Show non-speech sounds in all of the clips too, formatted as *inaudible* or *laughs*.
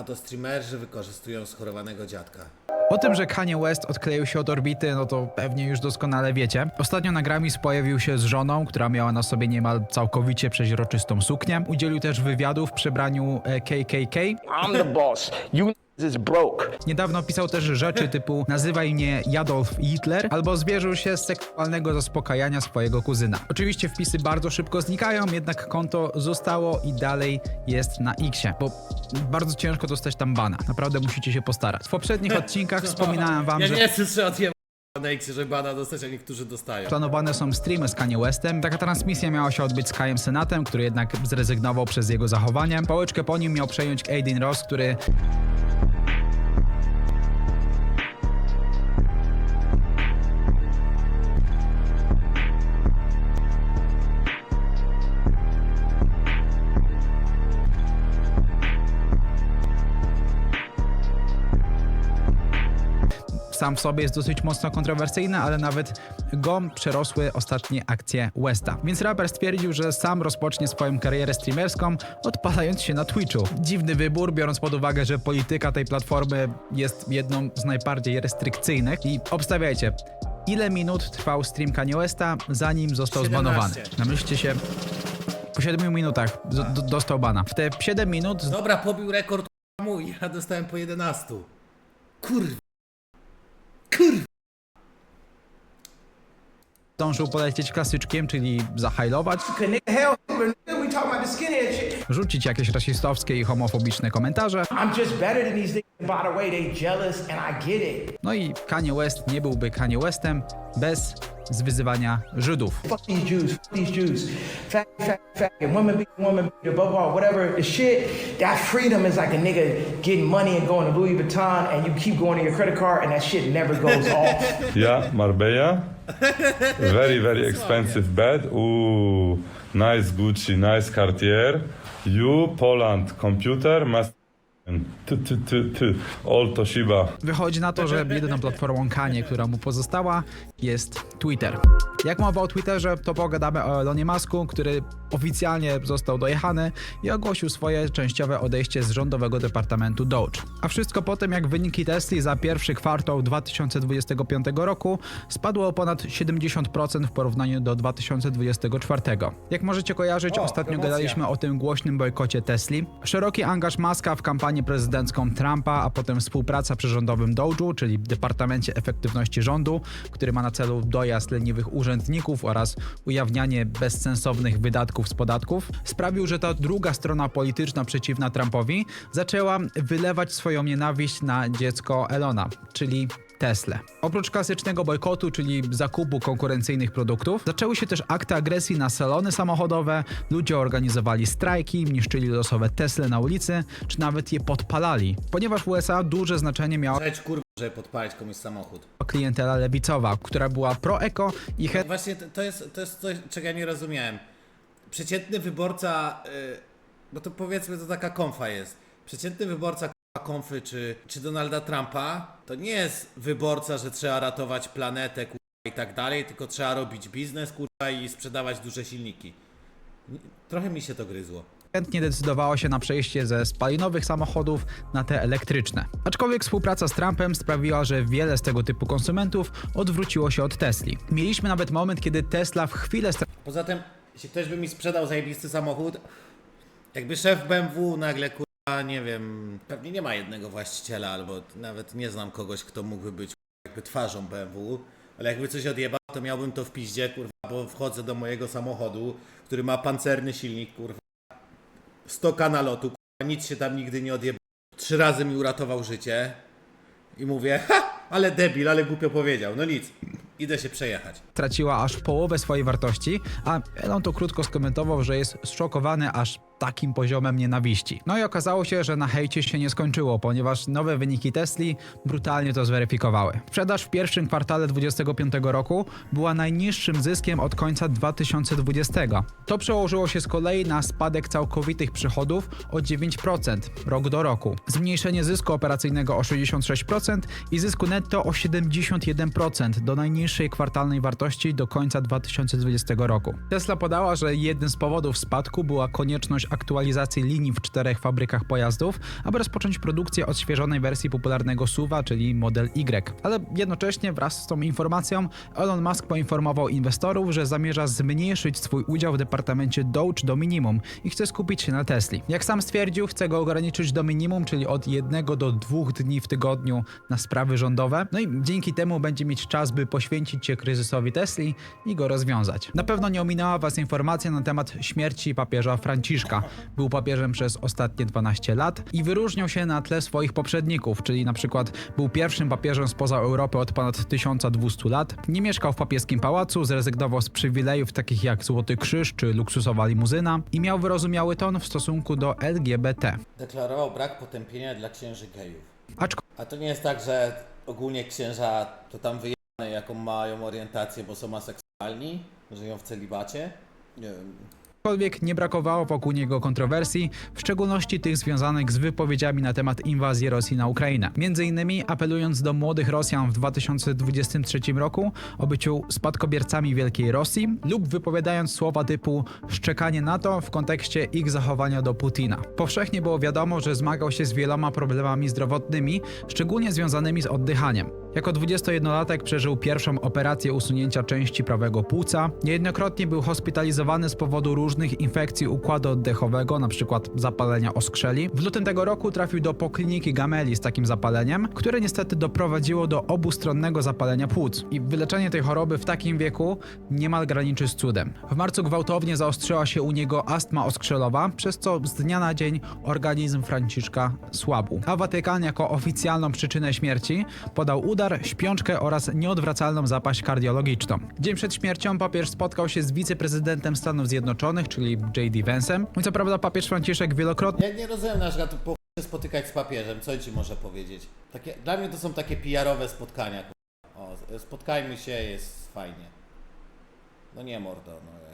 A to streamerzy wykorzystują schorowanego dziadka. O tym, że Kanye West odkleił się od orbity, no to pewnie już doskonale wiecie. Ostatnio na Grammys pojawił się z żoną, która miała na sobie niemal całkowicie przeźroczystą suknię. Udzielił też wywiadu w przebraniu e, KKK. I'm the boss. You. Niedawno pisał też rzeczy typu nazywaj mnie Jadolf Hitler albo zwierzył się z seksualnego zaspokajania swojego kuzyna. Oczywiście wpisy bardzo szybko znikają, jednak konto zostało i dalej jest na Xie, bo bardzo ciężko dostać tam bana. Naprawdę musicie się postarać. W poprzednich odcinkach wspominałem wam, ja że... nie na X, że bana dostać, a niektórzy dostają. Planowane są streamy z Kanye Westem. Taka transmisja miała się odbyć z Kajem Senatem, który jednak zrezygnował przez jego zachowanie. Pałeczkę po nim miał przejąć Aiden Ross, który sam w sobie jest dosyć mocno kontrowersyjny, ale nawet go przerosły ostatnie akcje Westa. Więc raper stwierdził, że sam rozpocznie swoją karierę streamerską, odpalając się na Twitchu. Dziwny wybór, biorąc pod uwagę, że polityka tej platformy jest jedną z najbardziej restrykcyjnych. I obstawiajcie, ile minut trwał stream Kanye Westa, zanim został 17. zbanowany? Namyślcie się, po 7 minutach dostał bana. W te 7 minut Dobra, pobił rekord mój, ja dostałem po 11. Kurwa. Kurwa. zdążył polecieć klasyczkiem, czyli zahajlować, hell, rzucić jakieś rasistowskie i homofobiczne komentarze. I'm just better than these niggas. By the way, they jealous, and I get it. No i Kanye West nie byłby Kanye Westem bez zwyzywania Żydów. Fuck these Jews. Fuck these Jews. Fat, fat, fat. And women be women. Be above all, whatever the shit. That freedom is like a nigga getting money and going to Louis Vuitton, and you keep going to your credit card, and that shit never goes *laughs* off. Yeah, Marbella. Very, very expensive bed. Ooh, nice Gucci, nice Cartier. You, Poland, computer, must... Ty, ty, ty, ty. All Toshiba. Wychodzi na to, że jedyną platformą Kanye, która mu pozostała, jest Twitter. Jak mowa o Twitterze, to pogadamy o Elonie Musku, który oficjalnie został dojechany i ogłosił swoje częściowe odejście z rządowego departamentu Doge. A wszystko po tym, jak wyniki Tesli za pierwszy kwartał 2025 roku spadło o ponad 70% w porównaniu do 2024. Jak możecie kojarzyć, O, ostatnio promocja. gadaliśmy o tym głośnym bojkocie Tesli. Szeroki angaż Muska w kampanię prezydencką Trumpa, a potem współpraca przy rządowym Doge'u, czyli Departamencie Efektywności Rządu, który ma na celu dojazd leniwych urzędników oraz ujawnianie bezsensownych wydatków z podatków, sprawił, że ta druga strona polityczna przeciwna Trumpowi zaczęła wylewać swoją nienawiść na dziecko Elona, czyli Tesla. Oprócz klasycznego bojkotu, czyli zakupu konkurencyjnych produktów, zaczęły się też akty agresji na salony samochodowe, ludzie organizowali strajki, niszczyli losowe Tesle na ulicy, czy nawet je podpalali. Ponieważ w USA duże znaczenie miała Żeć kurwa, żeby podpalić komuś samochód. klientela lewicowa, która była pro-eko i chętnie Właśnie to, to, jest, to jest coś, czego ja nie rozumiałem. Przeciętny wyborca, y, bo to powiedzmy to taka konfa jest. Przeciętny wyborca konfy czy, czy Donalda Trumpa to nie jest wyborca, że trzeba ratować planetę kurwa, i tak dalej, tylko trzeba robić biznes kurwa, i sprzedawać duże silniki. Trochę mi się to gryzło. chętnie decydowało się na przejście ze spalinowych samochodów na te elektryczne. Aczkolwiek współpraca z Trumpem sprawiła, że wiele z tego typu konsumentów odwróciło się od Tesli. Mieliśmy nawet moment, kiedy Tesla w chwilę Poza tym, jeśli ktoś by mi sprzedał zajebisty samochód, jakby szef BMW nagle nie wiem, pewnie nie ma jednego właściciela, albo nawet nie znam kogoś, kto mógłby być jakby twarzą BMW, ale jakby coś odjebał, to miałbym to w piździe, kurwa, bo wchodzę do mojego samochodu, który ma pancerny silnik, kurwa, 100 nalotu, kurwa, nic się tam nigdy nie odjebał. Trzy razy mi uratował życie i mówię, ha, ale debil, ale głupio powiedział, no nic, idę się przejechać. straciła aż połowę swojej wartości, a Elon to krótko skomentował, że jest zszokowany aż takim poziomem nienawiści. No i okazało się, że na hejcie się nie skończyło, ponieważ nowe wyniki Tesli brutalnie to zweryfikowały. Sprzedaż w pierwszym kwartale 2025 roku była najniższym zyskiem od końca 2020. To przełożyło się z kolei na spadek całkowitych przychodów o 9% rok do roku, zmniejszenie zysku operacyjnego o 66% i zysku netto o 71% do kwartalnej wartości do końca 2020 roku. Tesla podała, że jednym z powodów spadku była konieczność aktualizacji linii w czterech fabrykach pojazdów, aby rozpocząć produkcję odświeżonej wersji popularnego SUV-a, czyli Model Y. Ale jednocześnie wraz z tą informacją Elon Musk poinformował inwestorów, że zamierza zmniejszyć swój udział w departamencie Doge do minimum i chce skupić się na Tesli. Jak sam stwierdził, chce go ograniczyć do minimum, czyli od jednego do dwóch dni w tygodniu na sprawy rządowe. No i dzięki temu będzie mieć czas, by poświęcić się kryzysowi Tesli i go rozwiązać. Na pewno nie ominęła Was informacja na temat śmierci papieża Franciszka. Był papieżem przez ostatnie 12 lat i wyróżniał się na tle swoich poprzedników, czyli na przykład był pierwszym papieżem spoza Europy od ponad 1200 lat, nie mieszkał w papieskim pałacu, zrezygnował z przywilejów takich jak Złoty Krzyż czy luksusowa limuzyna i miał wyrozumiały ton w stosunku do LGBT. Deklarował brak potępienia dla księży gejów. Aczkolwiek A to nie jest tak, że ogólnie księża to tam wyjane jaką mają orientację, bo są aseksualni, żyją w celibacie? Aczkolwiek nie brakowało wokół niego kontrowersji, w szczególności tych związanych z wypowiedziami na temat inwazji Rosji na Ukrainę. Między innymi apelując do młodych Rosjan w 2023 roku o byciu spadkobiercami Wielkiej Rosji lub wypowiadając słowa typu szczekanie na to w kontekście ich zachowania do Putina. Powszechnie było wiadomo, że zmagał się z wieloma problemami zdrowotnymi, szczególnie związanymi z oddychaniem. Jako 21-latek przeżył pierwszą operację usunięcia części prawego płuca. Niejednokrotnie był hospitalizowany z powodu różnych infekcji układu oddechowego, np. zapalenia oskrzeli. W lutym tego roku trafił do pokliniki Gameli z takim zapaleniem, które niestety doprowadziło do obustronnego zapalenia płuc. I wyleczenie tej choroby w takim wieku niemal graniczy z cudem. W marcu gwałtownie zaostrzyła się u niego astma oskrzelowa, przez co z dnia na dzień organizm Franciszka słabł. A Watykan jako oficjalną przyczynę śmierci podał udar, śpiączkę oraz nieodwracalną zapaść kardiologiczną. Dzień przed śmiercią papież spotkał się z wiceprezydentem Stanów Zjednoczonych, czyli J.D. Vance'em. I co prawda papież Franciszek wielokrotnie Ja nie rozumiem na przykład po spotykać z papieżem, co ci może powiedzieć? Takie, dla mnie to są takie PR-owe spotkania. O, spotkajmy się, jest fajnie. No nie mordo, no.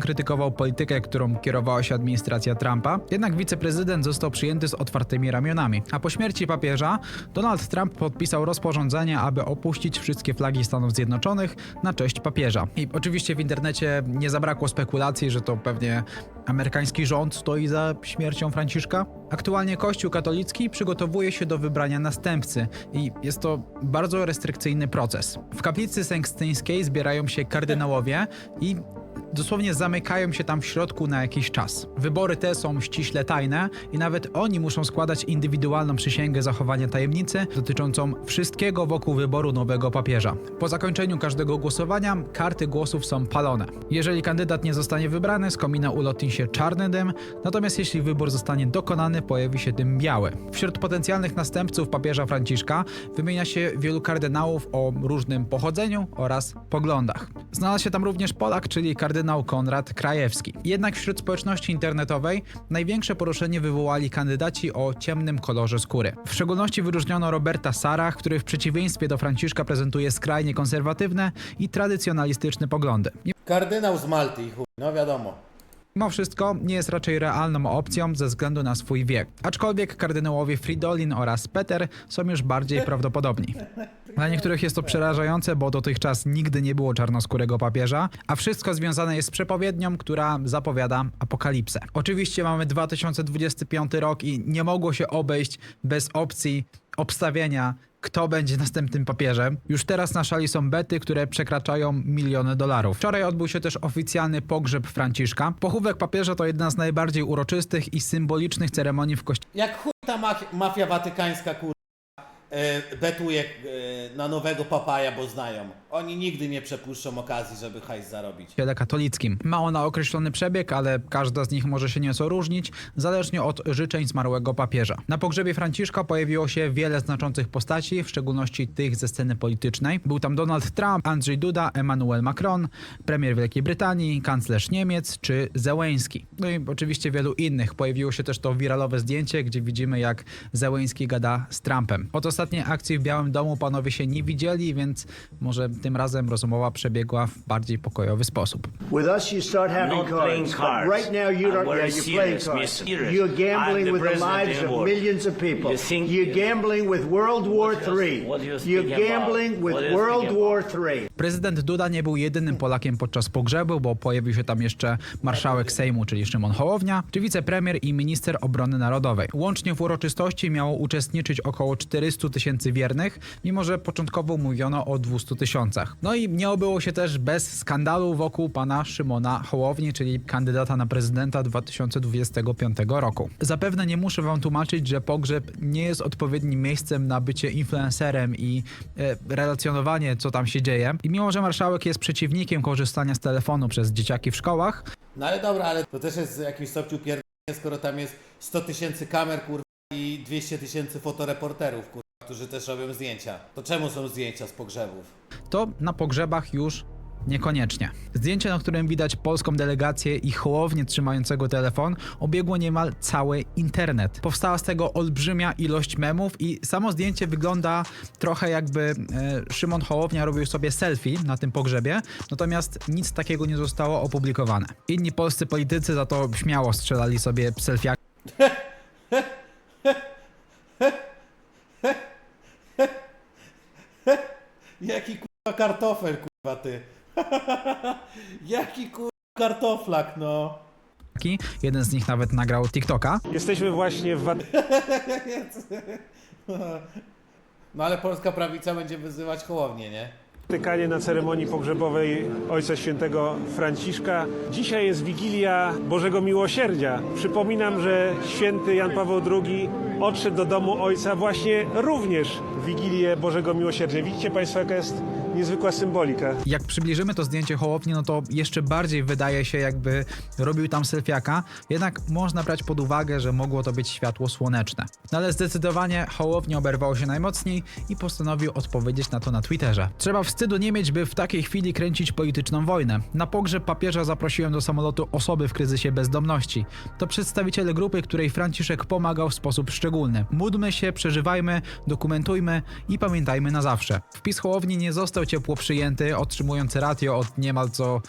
Krytykował politykę, którą kierowała się administracja Trumpa, jednak wiceprezydent został przyjęty z otwartymi ramionami. A po śmierci papieża Donald Trump podpisał rozporządzenie, aby opuścić wszystkie flagi Stanów Zjednoczonych na cześć papieża. I oczywiście w internecie nie zabrakło spekulacji, że to pewnie amerykański rząd stoi za śmiercią Franciszka. Aktualnie Kościół katolicki przygotowuje się do wybrania następcy i jest to bardzo restrykcyjny proces. W kaplicy sękstyńskiej zbierają się kardynałowie i dosłownie zamykają się tam w środku na jakiś czas. Wybory te są ściśle tajne i nawet oni muszą składać indywidualną przysięgę zachowania tajemnicy dotyczącą wszystkiego wokół wyboru nowego papieża. Po zakończeniu każdego głosowania karty głosów są palone. Jeżeli kandydat nie zostanie wybrany, z komina ulotni się czarny dym, natomiast jeśli wybór zostanie dokonany, pojawi się dym biały. Wśród potencjalnych następców papieża Franciszka wymienia się wielu kardynałów o różnym pochodzeniu oraz poglądach. Znalazł się tam również Polak, czyli kardynał Konrad Krajewski. Jednak wśród społeczności internetowej największe poruszenie wywołali kandydaci o ciemnym kolorze skóry. W szczególności wyróżniono Roberta Sarach, który w przeciwieństwie do Franciszka prezentuje skrajnie konserwatywne i tradycjonalistyczne poglądy. Kardynał z Malty chuj, no wiadomo. Mimo wszystko nie jest raczej realną opcją ze względu na swój wiek. Aczkolwiek kardynałowie Fridolin oraz Peter są już bardziej *laughs* prawdopodobni. Dla niektórych jest to przerażające, bo dotychczas nigdy nie było czarnoskórego papieża, a wszystko związane jest z przepowiednią, która zapowiada apokalipsę. Oczywiście mamy 2025 rok i nie mogło się obejść bez opcji obstawienia kto będzie następnym papieżem. Już teraz na szali są bety, które przekraczają miliony dolarów. Wczoraj odbył się też oficjalny pogrzeb Franciszka. Pochówek papieża to jedna z najbardziej uroczystych i symbolicznych ceremonii w kościele. Jak chuj ta mafia, watykańska kurwa e, betuje e, na nowego papaja, bo znają. Oni nigdy nie przepuszczą okazji, żeby hajs zarobić. kościele katolickim. Ma ona określony przebieg, ale każda z nich może się nieco różnić, zależnie od życzeń zmarłego papieża. Na pogrzebie Franciszka pojawiło się wiele znaczących postaci, w szczególności tych ze sceny politycznej. Był tam Donald Trump, Andrzej Duda, Emmanuel Macron, premier Wielkiej Brytanii, kanclerz Niemiec czy Zełęński. No i oczywiście wielu innych. Pojawiło się też to wiralowe zdjęcie, gdzie widzimy jak Zełęński gada z Trumpem. Od ostatniej akcji w Białym Domu panowie się nie widzieli, więc może tym razem rozmowa przebiegła w bardziej pokojowy sposób. With us, you start having cards. cards. Right now, you don't. Yeah, you're playing serious, cards. Serious. You're gambling with the lives of millions of people. You think- You're gambling with World War III. You're gambling with World War? III. Prezydent Duda nie był jedynym Polakiem podczas pogrzebu, bo pojawił się tam jeszcze marszałek Sejmu, czyli Szymon Hołownia, czy wicepremier i minister obrony narodowej. Łącznie w uroczystości miało uczestniczyć około 400 tysięcy wiernych, mimo że początkowo mówiono o 200 tysiącach. No i nie obyło się też bez skandalu wokół pana Szymona Hołowni, czyli kandydata na prezydenta 2025 roku. Zapewne nie muszę wam tłumaczyć, że pogrzeb nie jest odpowiednim miejscem na bycie influencerem i e, relacjonowanie, co tam się dzieje. I mimo, że marszałek jest przeciwnikiem korzystania z telefonu przez dzieciaki w szkołach, No ale dobra, ale to też jest w jakimś stopniu pierdolenie, skoro tam jest 100 tysięcy kamer, kurwa, i 200 tysięcy fotoreporterów, kurwa, którzy też robią zdjęcia. To czemu są zdjęcia z pogrzebów? to na pogrzebach już niekoniecznie. Zdjęcie, na którym widać polską delegację i Hołownię trzymającego telefon, obiegło niemal cały internet. Powstała z tego olbrzymia ilość memów i samo zdjęcie wygląda trochę jakby e, Szymon Hołownia robił sobie selfie na tym pogrzebie, natomiast nic takiego nie zostało opublikowane. Inni polscy politycy za to śmiało strzelali sobie selfie *laughs* *laughs* Jaki kurwa kartofel, kurwa ty. *laughs* Jaki kurwa kartoflak, no. Jeden z nich nawet nagrał TikToka. Jesteśmy właśnie w *laughs* No ale polska prawica będzie wyzywać Hołownię, nie? Watykanie na ceremonii pogrzebowej Ojca Świętego Franciszka. Dzisiaj jest Wigilia Bożego Miłosierdzia. Przypominam, że święty Jan Paweł II odszedł do domu Ojca właśnie również w Wigilię Bożego Miłosierdzia. Widzicie Państwo, jaka jest niezwykła symbolika. Jak przybliżymy to zdjęcie Hołowni, no to jeszcze bardziej wydaje się, jakby robił tam selfiaka. Jednak można brać pod uwagę, że mogło to być światło słoneczne. No ale zdecydowanie Hołownia oberwał się najmocniej i postanowił odpowiedzieć na to na Twitterze. Trzeba wstydu nie mieć, by w takiej chwili kręcić polityczną wojnę. Na pogrzeb papieża zaprosiłem do samolotu osoby w kryzysie bezdomności. To przedstawiciele grupy, której Franciszek pomagał w sposób szczególny. Módlmy się, przeżywajmy, dokumentujmy i pamiętajmy na zawsze. Wpis Hołowni nie został ciepło przyjęty, otrzymujący ratio od niemal co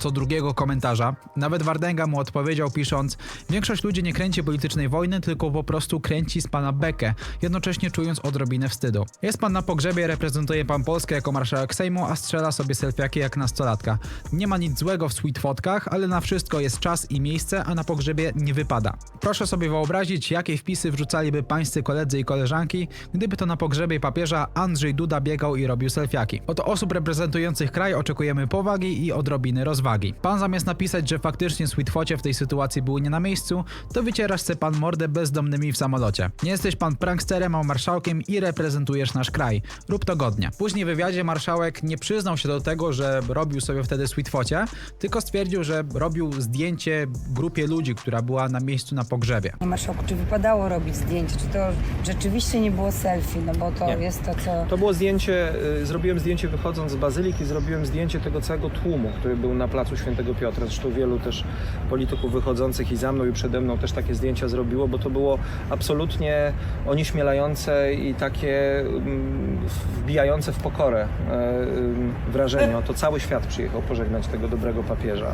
co drugiego komentarza. Nawet Wardęga mu odpowiedział pisząc Większość ludzi nie kręci politycznej wojny, tylko po prostu kręci z pana bekę, jednocześnie czując odrobinę wstydu. Jest pan na pogrzebie, reprezentuje pan Polskę jako marszałek Sejmu, a strzela sobie selfiaki jak nastolatka. Nie ma nic złego w sweet fotkach, ale na wszystko jest czas i miejsce, a na pogrzebie nie wypada. Proszę sobie wyobrazić, jakie wpisy wrzucaliby pańscy koledzy i koleżanki, gdyby to na pogrzebie papieża Andrzej Duda biegał i robił selfiaki. Od osób reprezentujących kraj oczekujemy powagi i odrobiny rozwagi. Pan zamiast napisać, że faktycznie sweetfocie w tej sytuacji były nie na miejscu, to wycierasz se pan mordę bezdomnymi w samolocie. Nie jesteś pan pranksterem, a marszałkiem i reprezentujesz nasz kraj. Rób to godnie. Później w wywiadzie marszałek nie przyznał się do tego, że robił sobie wtedy sweetfocie, tylko stwierdził, że robił zdjęcie grupie ludzi, która była na miejscu na pogrzebie. Panie marszałku, czy wypadało robić zdjęcie? Czy to rzeczywiście nie było selfie? No bo to jest to, co... To było zdjęcie, y, zrobiłem zdjęcie wychodząc z bazyliki, zrobiłem zdjęcie tego całego tłumu, który był na placu Świętego Piotra. Zresztą wielu też polityków wychodzących i za mną i przede mną też takie zdjęcia zrobiło, bo to było absolutnie onieśmielające i takie mm, wbijające w pokorę e, ym, wrażenie. To cały świat przyjechał pożegnać tego dobrego papieża.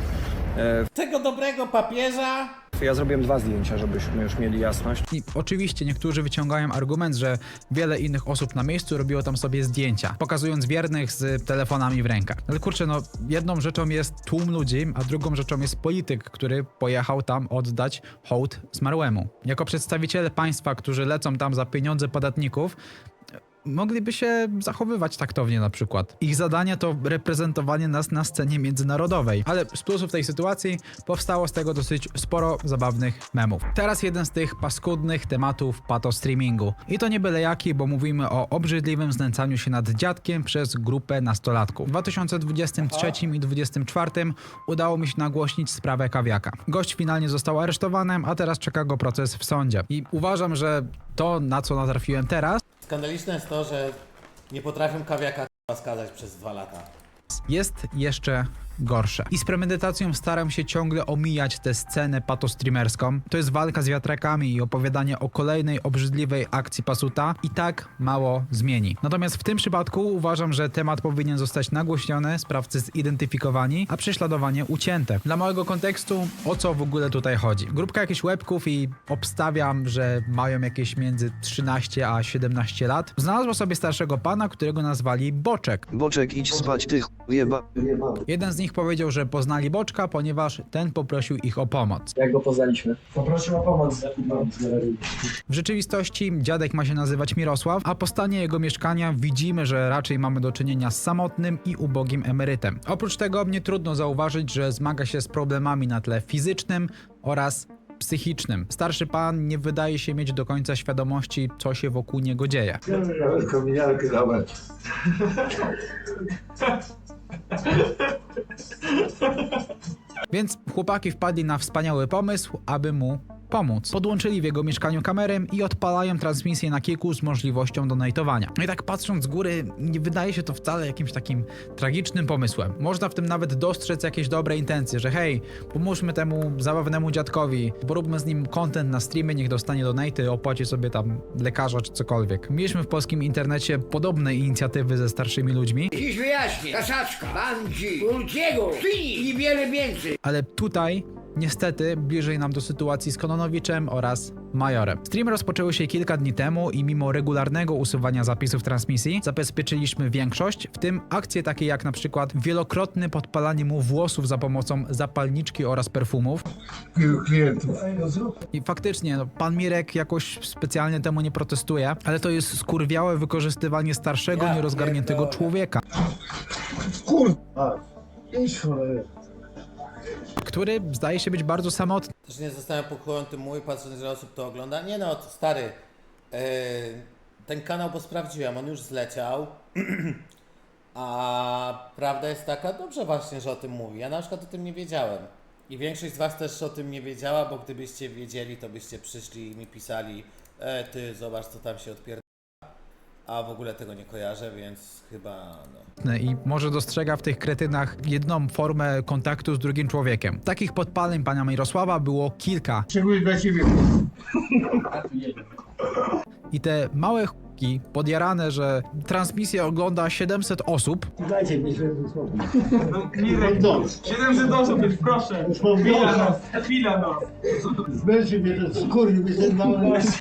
E, Tego dobrego papieża Ja zrobiłem dwa zdjęcia, żebyśmy już mieli jasność. I oczywiście niektórzy wyciągają argument, że wiele innych osób na miejscu robiło tam sobie zdjęcia, pokazując wiernych z telefonami w rękach. Ale kurczę, no jedną rzeczą jest tłum ludzi, a drugą rzeczą jest polityk, który pojechał tam oddać hołd zmarłemu. Jako przedstawiciele państwa, którzy lecą tam za pieniądze podatników, mogliby się zachowywać taktownie na przykład. Ich zadanie to reprezentowanie nas na scenie międzynarodowej. Ale z plusów tej sytuacji powstało z tego dosyć sporo zabawnych memów. Teraz jeden z tych paskudnych tematów pato streamingu. I to nie byle jaki, bo mówimy o obrzydliwym znęcaniu się nad dziadkiem przez grupę nastolatków. W 2023 i 2024 udało mi się nagłośnić sprawę kawiaka. Gość finalnie został aresztowany, a teraz czeka go proces w sądzie. I uważam, że to, na co natrafiłem teraz, Skandaliczne jest to, że nie potrafią kawiaka k***a, skazać przez dwa lata. jest jeszcze gorsze. I z premedytacją staram się ciągle omijać tę scenę patostreamerską. To jest walka z wiatrakami i opowiadanie o kolejnej obrzydliwej akcji pasuta i tak mało zmieni. Natomiast w tym przypadku uważam, że temat powinien zostać nagłośniony, sprawcy zidentyfikowani, a prześladowanie ucięte. Dla małego kontekstu, o co w ogóle tutaj chodzi? Grupka jakichś łebków i obstawiam, że mają jakieś między 13 a 17 lat. Znalazła sobie starszego pana, którego nazwali Boczek. Boczek idź spać ty jeba. Jeden z nich powiedział, że poznali Boczka, ponieważ ten poprosił ich o pomoc. Jak go poznaliśmy? Poprosił o pomoc. W rzeczywistości dziadek ma się nazywać Mirosław, a po stanie jego mieszkania widzimy, że raczej mamy do czynienia z samotnym i ubogim emerytem. Oprócz tego nie trudno zauważyć, że zmaga się z problemami na tle fizycznym oraz psychicznym. Starszy pan nie wydaje się mieć do końca świadomości, co się wokół niego dzieje. Więc chłopaki wpadli na wspaniały pomysł, aby mu pomóc. Podłączyli w jego mieszkaniu kamerę i odpalają transmisję na kilku z możliwością donatowania. No i tak patrząc z góry, nie wydaje się to wcale jakimś takim tragicznym pomysłem. Można w tym nawet dostrzec jakieś dobre intencje, że hej, pomóżmy temu zabawnemu dziadkowi, poróbmy z nim content na streamie, niech dostanie donaty, opłaci sobie tam lekarza czy cokolwiek. Mieliśmy w polskim internecie podobne inicjatywy ze starszymi ludźmi, Dziś wyjaśnię. Kasaczka, bandzi, Fini i wiele więcej. ale tutaj niestety bliżej nam do sytuacji z Kononowiczem oraz Majorem. Stream rozpoczęły się kilka dni temu i mimo regularnego usuwania zapisów transmisji zabezpieczyliśmy większość, w tym akcje takie jak na przykład wielokrotne podpalanie mu włosów za pomocą zapalniczki oraz perfumów. I faktycznie, no, pan Mirek jakoś specjalnie temu nie protestuje, ale to jest skurwiałe wykorzystywanie starszego, nierozgarniętego człowieka. Który zdaje się być bardzo samotny. Też nie zostałem pochłonięty mój, patrząc ile osób to ogląda. Nie no, stary, yy, ten kanał, bo sprawdziłem, on już zleciał. *clears throat* A prawda jest taka, dobrze właśnie, że o tym mówi. Ja na przykład o tym nie wiedziałem. I większość z Was też o tym nie wiedziała, bo gdybyście wiedzieli, to byście przyszli i mi pisali e, ty zobacz co tam się odpierdala. A w ogóle tego nie kojarzę, więc chyba no. i może dostrzega w tych kretynach jedną formę kontaktu z drugim człowiekiem. Takich podpaleń pana Mirosława było kilka. I te małe chłopki podjarane, że transmisję ogląda 700 osób, 700 osób, proszę. Chwila no, chwila no.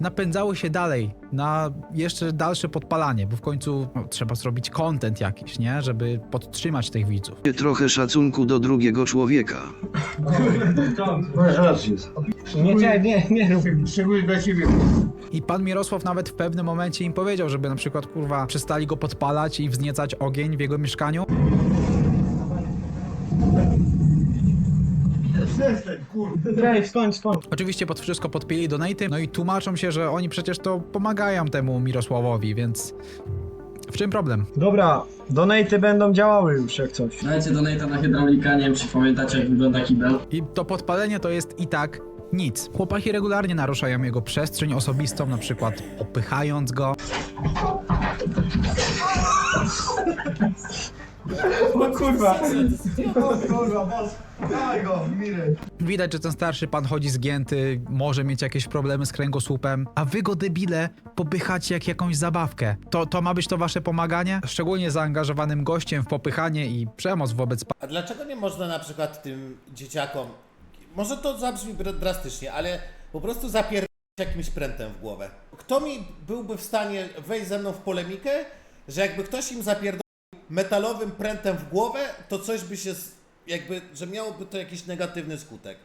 napędzały się dalej na jeszcze dalsze podpalanie, bo w końcu no, trzeba zrobić content jakiś, nie? Żeby podtrzymać tych widzów. Trochę szacunku do drugiego człowieka. Nie, nie, nie, nie rób. I pan Mirosław nawet w pewnym momencie im powiedział, żeby na przykład kurwa przestali go podpalać i wzniecać ogień w jego mieszkaniu. Daj, skończ, skończ. Oczywiście pod wszystko podpili donaty, no i tłumaczą się, że oni przecież to pomagają temu Mirosławowi, więc w czym problem? Dobra, donaty będą działały już jak coś. Dajcie donata na hydraulika, nie wiem czy pamiętacie jak wygląda kibel. I to podpalenie to jest i tak nic. Chłopaki regularnie naruszają jego przestrzeń osobistą, na przykład popychając go. Widać, że ten starszy pan chodzi zgięty, może mieć jakieś problemy z kręgosłupem, a wy go debile popychacie jak jakąś zabawkę. To, to ma być to wasze pomaganie? Szczególnie zaangażowanym gościem w popychanie i przemoc wobec A dlaczego nie można na przykład tym dzieciakom, może to zabrzmi dr- drastycznie, ale po prostu zapierdolić jakimś prętem w głowę? Kto mi byłby w stanie wejść ze mną w polemikę, że jakby ktoś im zapierdolił metalowym prętem w głowę, to coś by się, jakby, że miałoby to jakiś negatywny skutek?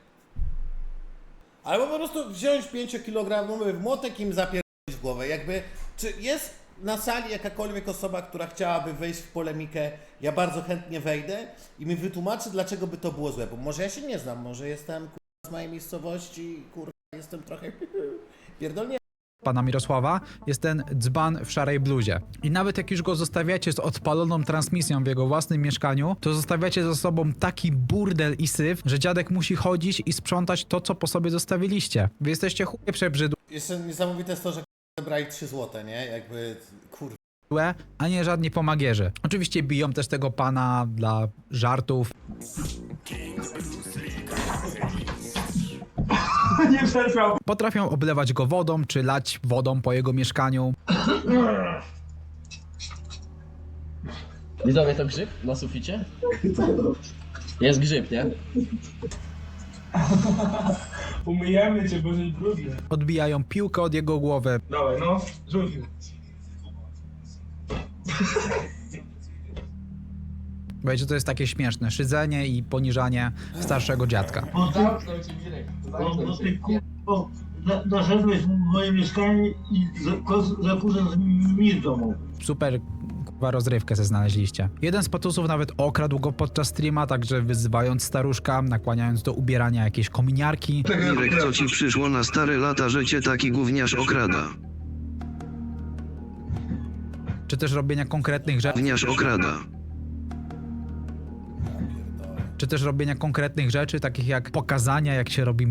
Albo po prostu wziąć 5-kilogramowy młotek i im zapierdolić w głowę. Jakby, czy jest na sali jakakolwiek osoba, która chciałaby wejść w polemikę, ja bardzo chętnie wejdę i mi wytłumaczy, dlaczego by to było złe, bo może ja się nie znam, może jestem kurwa, z mojej miejscowości, kurwa, jestem trochę *laughs* pierdolnie. pana Mirosława jest ten dzban w szarej bluzie. I nawet jak już go zostawiacie z odpaloną transmisją w jego własnym mieszkaniu, to zostawiacie za sobą taki burdel i syf, że dziadek musi chodzić i sprzątać to, co po sobie zostawiliście. Wy jesteście chuje przebrzydło. Jeszcze niesamowite jest to, że zebrali 3 złote, nie? Jakby, kurwa, złe, a nie żadni pomagierzy. Oczywiście biją też tego pana dla żartów. *laughs* Potrafią oblewać go wodą, czy lać wodą po jego mieszkaniu. Widzowie, to grzyb na suficie? *laughs* Jest grzyb, nie? *laughs* Umyjemy cię, bo jesteś brudny. Odbijają piłkę od jego głowy. Dawaj, no, rzuć. Wiecie, to jest takie śmieszne. Szydzenie i poniżanie starszego dziadka. Zamknął ci Mirek. Zamknął cię. Doszedłeś w moje mieszkanie i zakurzasz mi z domu. super kurwa rozrywkę se znaleźliście. Jeden z patusów nawet okradł go podczas streama, także wyzywając staruszka, nakłaniając do ubierania jakiejś kominiarki. Mirek, co ci przyszło na stare lata, że cię taki gówniarz okrada? czy też robienia konkretnych rzeczy, Gówniarz okrada. czy też robienia konkretnych rzeczy, takich jak pokazania, jak się robi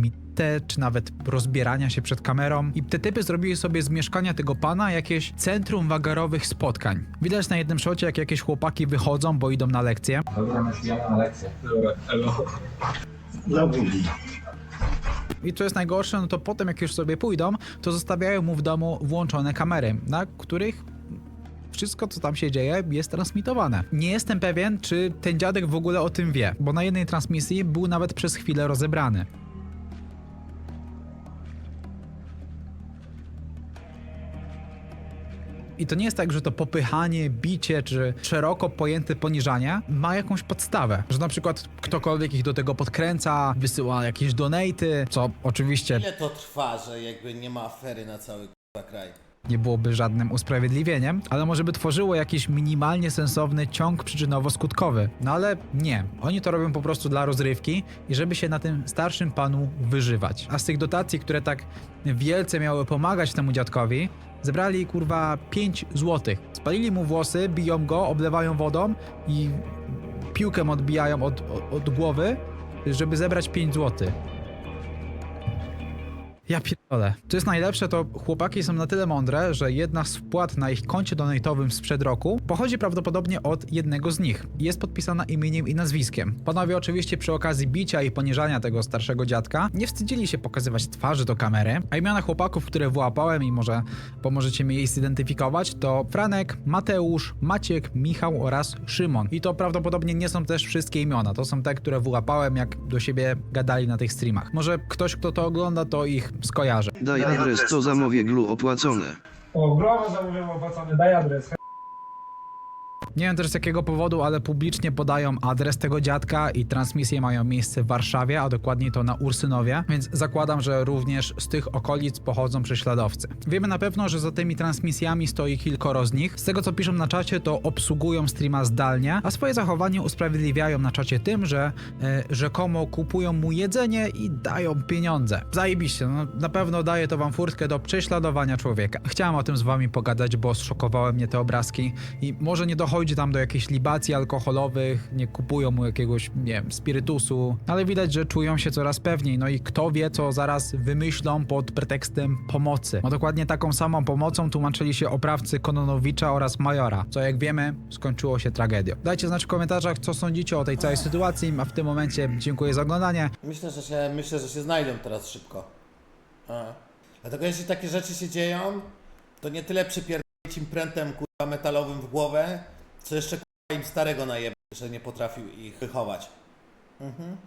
czy nawet rozbierania się przed kamerą. I te typy zrobiły sobie z mieszkania tego pana jakieś centrum wagarowych spotkań. Widać na jednym szocie, jak jakieś chłopaki wychodzą, bo idą na lekcję. Zabudzi. I co jest najgorsze, no to potem jak już sobie pójdą, to zostawiają mu w domu włączone kamery, na których wszystko, co tam się dzieje, jest transmitowane. Nie jestem pewien, czy ten dziadek w ogóle o tym wie, bo na jednej transmisji był nawet przez chwilę rozebrany. I to nie jest tak, że to popychanie, bicie czy szeroko pojęte poniżanie ma jakąś podstawę. Że na przykład ktokolwiek ich do tego podkręca, wysyła jakieś donaty, co oczywiście Ile to trwa, że jakby nie ma afery na cały kraj? nie byłoby żadnym usprawiedliwieniem, ale może by tworzyło jakiś minimalnie sensowny ciąg przyczynowo-skutkowy. No ale nie. Oni to robią po prostu dla rozrywki i żeby się na tym starszym panu wyżywać. A z tych dotacji, które tak wielce miały pomagać temu dziadkowi, zebrali kurwa 5 złotych. Spalili mu włosy, biją go, oblewają wodą i piłkę odbijają od, od, od głowy, żeby zebrać 5 złotych. Ja pierdolę. Co jest najlepsze, to chłopaki są na tyle mądre, że jedna z wpłat na ich koncie donatowym sprzed roku pochodzi prawdopodobnie od jednego z nich. Jest podpisana imieniem i nazwiskiem. Panowie oczywiście przy okazji bicia i poniżania tego starszego dziadka nie wstydzili się pokazywać twarzy do kamery, a imiona chłopaków, które wyłapałem i może pomożecie mi je zidentyfikować, to Franek, Mateusz, Maciek, Michał oraz Szymon. I to prawdopodobnie nie są też wszystkie imiona, to są te, które wyłapałem jak do siebie gadali na tych streamach. Może ktoś, kto to ogląda, to ich skojarzy. Daj adres, co zamówię glu opłacone. O, brawo, zamówiłem opłacony, daj adres. Nie wiem też z jakiego powodu, ale publicznie podają adres tego dziadka i transmisje mają miejsce w Warszawie, a dokładniej to na Ursynowie, więc zakładam, że również z tych okolic pochodzą prześladowcy. Wiemy na pewno, że za tymi transmisjami stoi kilkoro z nich. Z tego co piszą na czacie, to obsługują streama zdalnie, a swoje zachowanie usprawiedliwiają na czacie tym, że e, rzekomo kupują mu jedzenie i dają pieniądze. Zajebiście, no na pewno daje to wam furtkę do prześladowania człowieka. Chciałem o tym z wami pogadać, bo zszokowały mnie te obrazki i może nie dochodzi tam do jakichś libacji alkoholowych, nie kupują mu jakiegoś, nie wiem, spirytusu, ale widać, że czują się coraz pewniej, no i kto wie, co zaraz wymyślą pod pretekstem pomocy. No dokładnie taką samą pomocą tłumaczyli się oprawcy Kononowicza oraz Majora, co jak wiemy, skończyło się tragedią. Dajcie znać w komentarzach, co sądzicie o tej całej sytuacji, a w tym momencie dziękuję za oglądanie. Myślę, że się, myślę, że się znajdą teraz szybko. A. Dlatego jeśli takie rzeczy się dzieją, to nie tyle przypierdolić im prętem kurwa metalowym w głowę, co jeszcze kurwa im starego najebać, że nie potrafił ich wychować. Mhm.